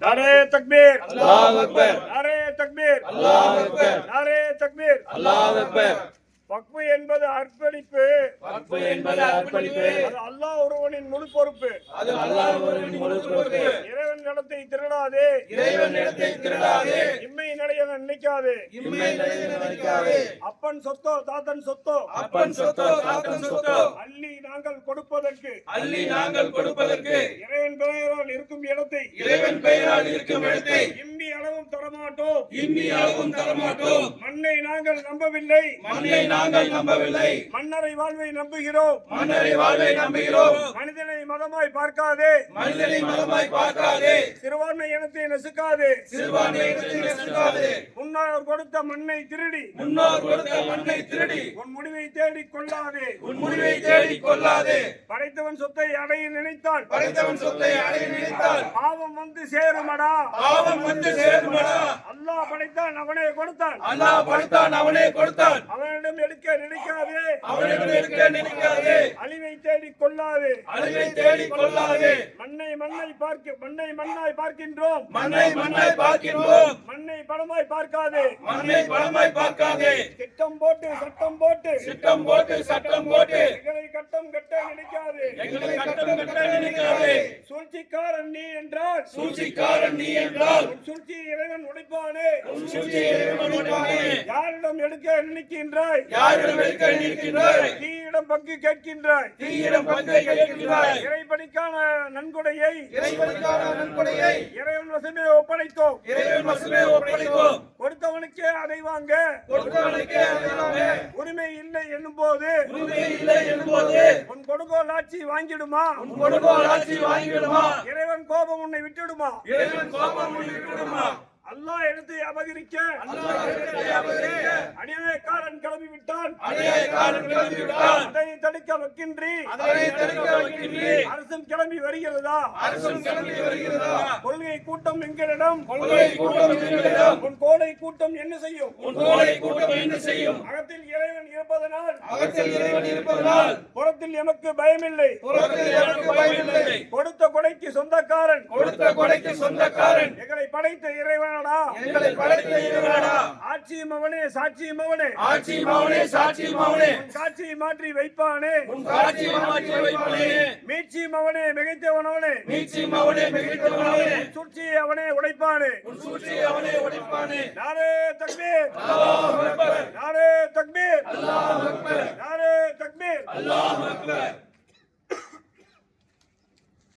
নারে তকবীর। আল্লাহু আকবার। নারে তকবীর। আল্লাহু আকবার। নারে তকবীর। আল্লাহু আকবার। வக்ஃபு என்பது அர்ப்பணிப்பு. வக்ஃபு என்பது அர்ப்பணிப்பு. அது அல்லாஹ் ஒருவனின் முழு பொறுப்பு. அது அல்லாஹ் ஒருவனின் முழு பொறுப்பு. இறைவன் நடத்தை திருடாதே. இறைவன் இடத்தை திருடாதே. இம்மை நடைய நினைக்காதே. இம்மை நினைக்காதே. அப்பன் சொத்தோ தாத்தன் சொத்தோ. அப்பன் சொத்தோ தாத்தன் சொத்தோ. அள்ளி நாங்கள் கொடுப்பதற்கு. அள்ளி நாங்கள் கொடுப்பதற்கு. இறைவன் பெயரால் இருக்கும் இடத்தை. இறைவன் பெயரால் இருக்கும் இடத்தை. தரமாட்டோம். அளவும் தரமாட்டோம். மண்ணை நாங்கள் நம்பவில்லை. மண்ணை நாங்கள் நம்பவில்லை. மன்னரை வாழ்வை நம்புகிறோம். மன்னரை வாழ்வை நம்புகிறோம். மனிதனை மதமாய் பார்க்காதே. மனிதனை மதமாய் பார்க்காதே. சிறுபான்மை இனத்தை நசுக்காதே. சிறுபான்மை இனத்தை நசுக்காதே. முன்னோர் கொடுத்த மண்ணை திருடி. முன்னோர் கொடுத்த மண்ணை திருடி. உன் முடிவை தேடிக் கொள்ளாதே. உன் முடிவை தேடிக் கொள்ளாதே. படைத்தவன் சொத்தை அடைய நினைத்தான் படைத்தவன் சொத்தை அடைய நினைத்தால். பாவம் வந்து சேருமடா. பாவம் வந்து சேருமடா. அல்லாஹ் படைத்தான் அவனே கொடுத்தான் அல்லாஹ் படைத்தான் அவனே கொடுத்தான் அவனிடம் எடுக்க நினைக்காதே. அவனிடம் இருக்க நினைக்காதே. அழிவை தேடிக் கொள்ளாதே. அழிவை தேடிக் கொள்ளாதே. மண்ணை மண்ணை பார்க்க மண்ணை மண்ணாய் பார்க்கின்றோம். மண்ணை மண்ணாய் பார்க்கின்றோம். மண்ணை பணமாய் பார்க்காதே. மண்ணை பலமாய் பார்க்காதே. திட்டம் போட்டு சட்டம் போட்டு. சிட்டம் போட்டு சட்டம் போட்டு. எங்களை கட்டம் கட்ட நினைக்காதே. எங்களை கட்டம் கட்ட நினைக்காதே. சூழ்ச்சிக்காரன் நீ என்றால். சூழ்ச்சிக்காரன் நீ என்றால். உன் சூழ்ச்சி இறைவன் உடைப்பானே. உன் சூழ்ச்சியை இறைவன் உடைப்பானே. யாரிடம் எடுக்க நினைக்கின்றாய் யாரிடம் இருக்க நிற்கின்றாய் தீயிடம் பங்கு கேட்கின்றாய். தீயிடம் பங்கை கேட்கின்றாய். இறைபடிக்கான நன்கொடையை. இறைவனுக்கான நன்கொடையை. இறைவன் வசமே ஒப்படைத்தோம். இறைவன் வசமே ஒப்படைப்போம் கொடுத்தவனுக்கே அதை வாங்க. கொடுத்தவனுக்கே அறிவாமே உரிமை இல்லை என்னும் போது உரிமை இல்லை என்போது உன் கொடுகோல் ஆட்சி வாங்கிடுமா? உன் கொடுங்கோல் ஆட்சி வாங்கிவிடுமா இறைவன் கோபம் உன்னை விட்டுடுமா? இறைவன் கோபம் அல்லாஹ் எடுத்து அபகரிக்க அநியாயக்காரன் கிளம்பி விட்டான் அதனை தடுக்க வைக்கின்றி. அரசும் கிளம்பி வருகிறதா? கொள்கை கூட்டம் எங்களிடம். உன் கோடை கூட்டம் என்ன செய்யும்? உன் கோடை கூட்டம் என்ன செய்யும்? அகத்தில் இறைவன் இருப்பதனால். அகத்தில் இறைவன் இருப்பதனால். புறத்தில் எமக்கு பயமில்லை. புறத்தில் எனக்கு பயமில்லை. கொடுத்த கொடைக்கு சொந்தக்காரன். கொடுத்த கொடைக்கு சொந்தக்காரன். படைத்த இறைவனடா. எங்களை படைத்த இறைவனா ஆட்சியும் அவனே சாட்சியும் அவனே. ஆட்சி மவனே சாட்சி மவனே சாட்சியை மாற்றி வைப்பானே. உன் காட்சி மாற்றி வைப்பனே. மீட்சியும் அவனே மிகைத்தவன் அவனே. மீட்சி மவனே மிகுத்தவனே சூழ்ச்சியை அவனே உடைப்பானே. உன் சூழ்ச்சி அவனே உடைப்பானே. நாரே தக்பீர். அல்லாஹ் அக்பர். நாரே தக்பீர். அல்லாஹ் அக்பர்.